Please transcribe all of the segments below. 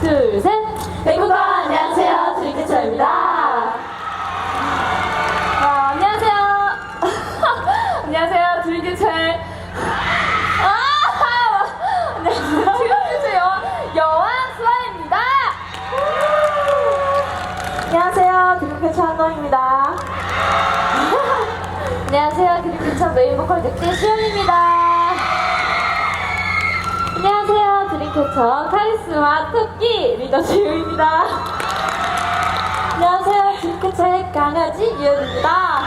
둘, 셋. 배구가 안녕하세요 드림캐쳐입니다 아, 안녕하세요. 안녕하세요. 드림캐쳐의 아! 안녕하세요. 드림캐쳐 여왕, 여왕 수아입니다. 안녕하세요 드림캐쳐 한동입니다 안녕하세요. 드림캐쳐 메인 보컬 늑대 수연입니다. 드림캐쳐 카리스마 토끼 리더 지우입니다. 안녕하세요. 드림캐쳐의 강아지 유연입니다.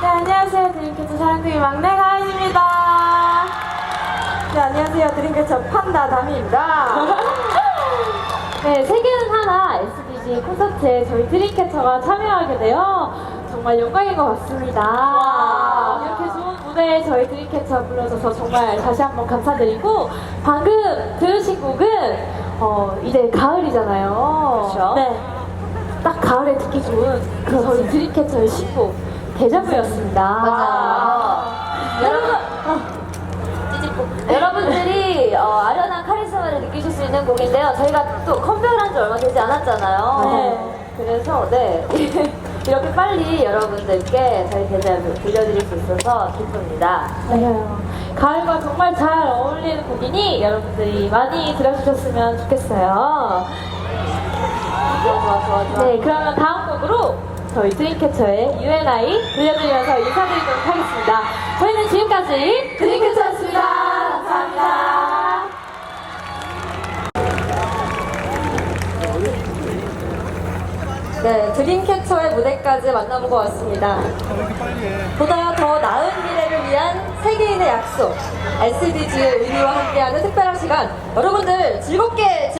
네 안녕하세요. 드림캐쳐 사랑둥이 막내 가인입니다. 네 안녕하세요. 드림캐쳐 판다 담이입니다. 네, 세계는 하나 SDG 콘서트에 저희 드림캐쳐가 참여하게 되어 정말 영광인 것 같습니다. 무대에 저희 드림캐쳐 불러줘서 정말 다시 한번 감사드리고 방금 들으신 곡은 어, 이제 가을이잖아요. 그렇죠. 네, 딱 가을에 듣기 좋은 그 저희 드림캐쳐의 신곡 데자부였습니다. 맞아요. 여러분, 어, 여러분들이 어, 아련한 카리스마를 느끼실 수 있는 곡인데요. 저희가 또 컴백을 한 지 얼마 되지 않았잖아요. 네. 그래서 네 이렇게 빨리 여러분들께 저희 대자를 들려드릴 수 있어서 기쁩니다. 맞아요. 가을과 정말 잘 어울리는 곡이니 여러분들이 많이 들어주셨으면 좋겠어요. 좋아 좋아 좋아 좋아 네, 그러면 다음 곡으로 저희 드림캐쳐의 UNI 들려드리면서 인사드리도록 하겠습니다. 저희는 지금까지 드림캐쳐 네, 드림캐쳐의 무대까지 만나보고 왔습니다. 보다 더 나은 미래를 위한 세계인의 약속, SDG의 의미와 함께하는 특별한 시간, 여러분들 즐겁게